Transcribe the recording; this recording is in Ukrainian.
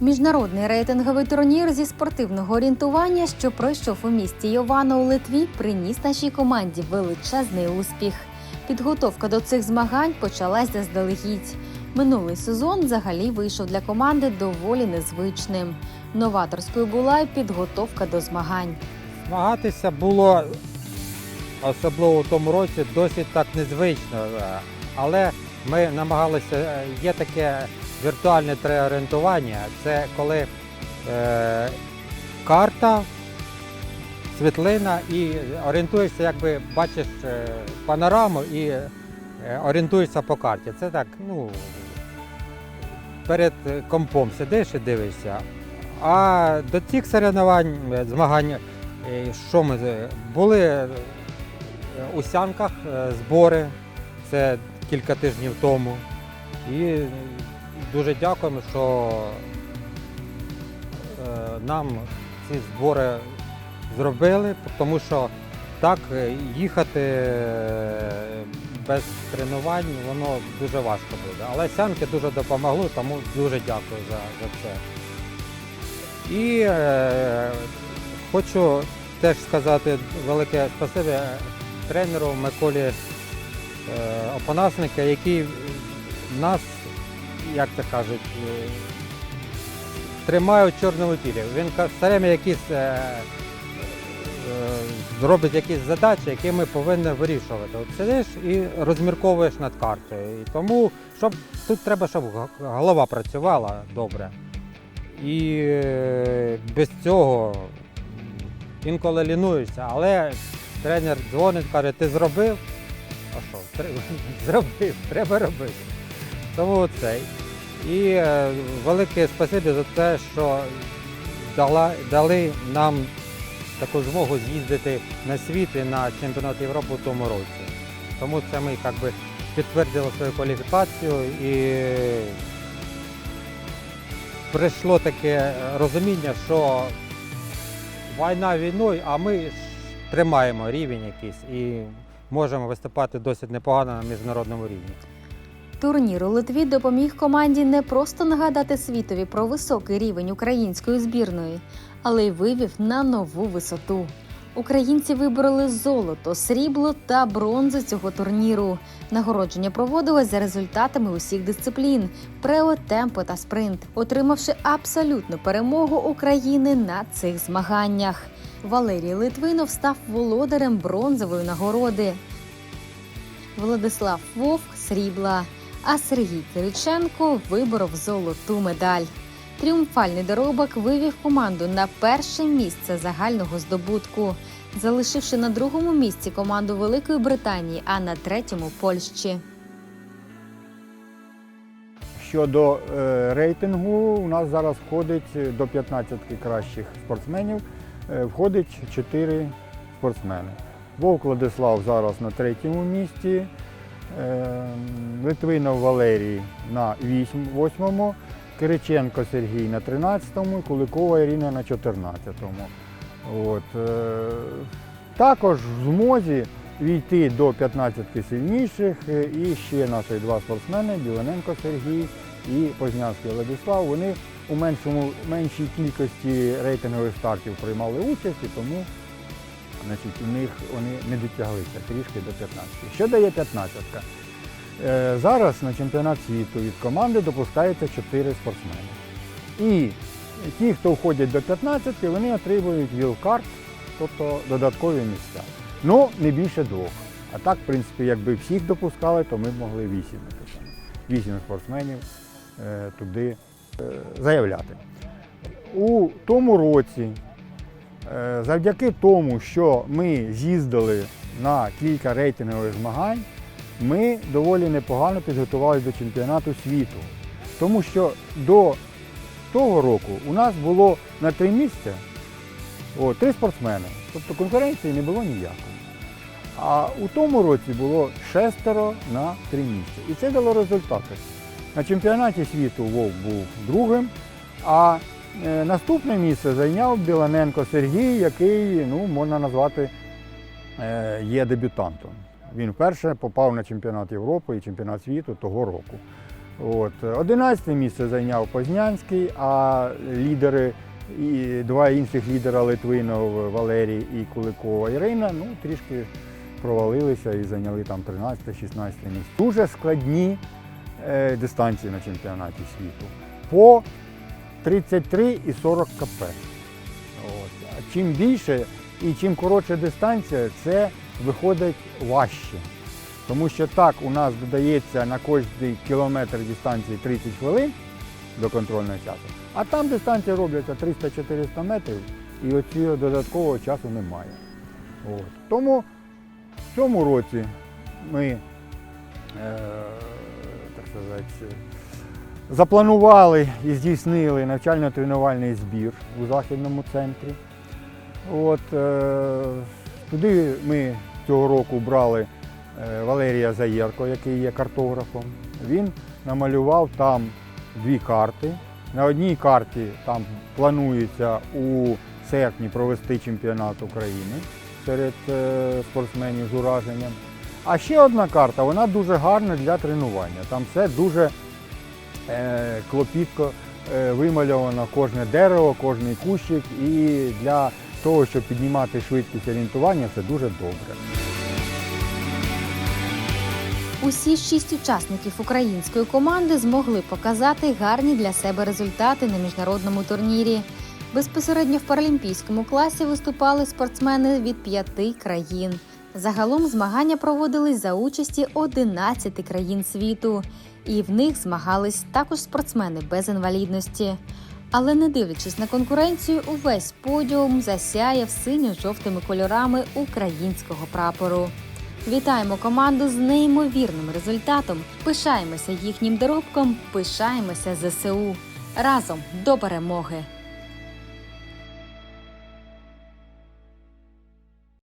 Міжнародний рейтинговий турнір зі спортивного орієнтування, що пройшов у місті Йовано у Литві, приніс нашій команді величезний успіх. Підготовка до цих змагань почалась заздалегідь. Минулий сезон взагалі вийшов для команди доволі незвичним. Новаторською була й підготовка до змагань. Змагатися було особливо в тому році досить так незвично, е, але ми намагалися, е, є таке віртуальне треорієнтування, це коли е, карта, світлина і орієнтуєшся, якби бачиш е, панораму і е, орієнтуєшся по карті. Це так, ну, перед компом сидиш і дивишся. А до цих соревновань, е, змагань, що ми були у Сянках збори, це кілька тижнів тому. І дуже дякуємо, що е, нам ці збори зробили, тому що так е, їхати е, без тренувань воно дуже важко буде. Але сянки дуже допомогли, тому дуже дякую за, за це. І е, хочу теж сказати велике спасибі тренеру Миколі е, Опанасника, який нас, як це кажуть, е, тримає у чорному тілі. Він все якісь, е, е, якісь задачі, які ми повинні вирішувати. От сидиш і розмірковуєш над картою. І тому щоб, тут треба, щоб голова працювала добре. І без цього інколи лінуєшся, але тренер дзвонить, каже, ти зробив? А що, зробив, треба робити. Тому цей. І е, велике спасибі за те, що дали нам таку змогу з'їздити на світ і на чемпіонат Європи в тому році. Тому це ми як підтвердили свою кваліфікацію і прийшло таке розуміння, що війна війною, а ми тримаємо рівень якийсь і можемо виступати досить непогано на міжнародному рівні. Турнір у Литві допоміг команді не просто нагадати світові про високий рівень української збірної, але й вивів на нову висоту. Українці вибороли золото, срібло та бронзу цього турніру. Нагородження проводилось за результатами усіх дисциплін: прео, темпо та спринт, отримавши абсолютну перемогу України на цих змаганнях. Валерій Литвинов став володарем бронзової нагороди. Владислав Вовк срібла, а Сергій Кириченко виборов золоту медаль. Тріумфальний доробок вивів команду на перше місце загального здобутку, залишивши на другому місці команду Великої Британії, а на третьому Польщі. Щодо е, рейтингу, у нас зараз входить до 15 кращих спортсменів, е, входить 4 спортсмени. Вовк Владислав зараз на третьому місці, Литвинов Валерій на 8-му, Кириченко Сергій на 13-му, Куликова Ірина на 14-му. От, е, також в змозі війти до 15 сильніших е, і ще наші два спортсмени Білоненко Сергій і Познянський Владислав. Вони у меншому, меншій кількості рейтингових стартів приймали участь і тому значить, у них вони не дотяглися трішки до 15. Що дає 15? Е, Зараз на чемпіонат світу від команди допускається 4 спортсмени. І ті, хто входять до 15, вони отримують вілкарт, тобто додаткові місця. Ну, не більше двох. А так, в принципі, якби всіх допускали, то ми б могли вісім. Вісім спортсменів е, туди е, заявляти. У тому році, завдяки тому, що ми з'їздили на кілька рейтингових змагань, ми доволі непогано підготувалися до чемпіонату світу. Тому що до того року у нас було на три місця о, три спортсмени. Тобто конкуренції не було ніякої. А у тому році було шестеро на три місця. І це дало результати. На чемпіонаті світу Вовк був другим, а е, наступне місце зайняв Біланенко Сергій, який ну, можна назвати е, є дебютантом. Він вперше попав на чемпіонат Європи і чемпіонат світу того року. От. 11 місце зайняв Познянський, а лідери, і два інших лідера Литвинов Валерій і Куликова Ірина, ну, трішки провалилися і зайняли там 13-16 місце. Дуже складні е, дистанції на чемпіонаті світу. По 33 і 40 кп. От. Чим більше і чим коротша дистанція, це виходить важче. Тому що так у нас додається на кожний кілометр дистанції 30 хвилин до контрольного часу, а там дистанція робляться 300-400 метрів і оцього додаткового часу немає. От. Тому в цьому році ми, е, так сказати, запланували і здійснили навчально-тренувальний збір у західному центрі. От, е, туди ми цього року брали е, Валерія Заєрко, який є картографом. Він намалював там дві карти. На одній карті там планується у серпні провести чемпіонат України серед е, спортсменів з ураженням. А ще одна карта, вона дуже гарна для тренування. Там все дуже клопітко е, вимальовано кожне дерево, кожний кущик. І для того, щоб піднімати швидкість орієнтування, це дуже добре. Усі шість учасників української команди змогли показати гарні для себе результати на міжнародному турнірі. Безпосередньо в паралімпійському класі виступали спортсмени від п'яти країн. Загалом змагання проводились за участі 11 країн світу, і в них змагались також спортсмени без інвалідності. Але не дивлячись на конкуренцію, увесь подіум засяяв синьо-жовтими кольорами українського прапору. Вітаємо команду з неймовірним результатом. Пишаємося їхнім доробком, пишаємося ЗСУ. Разом до перемоги!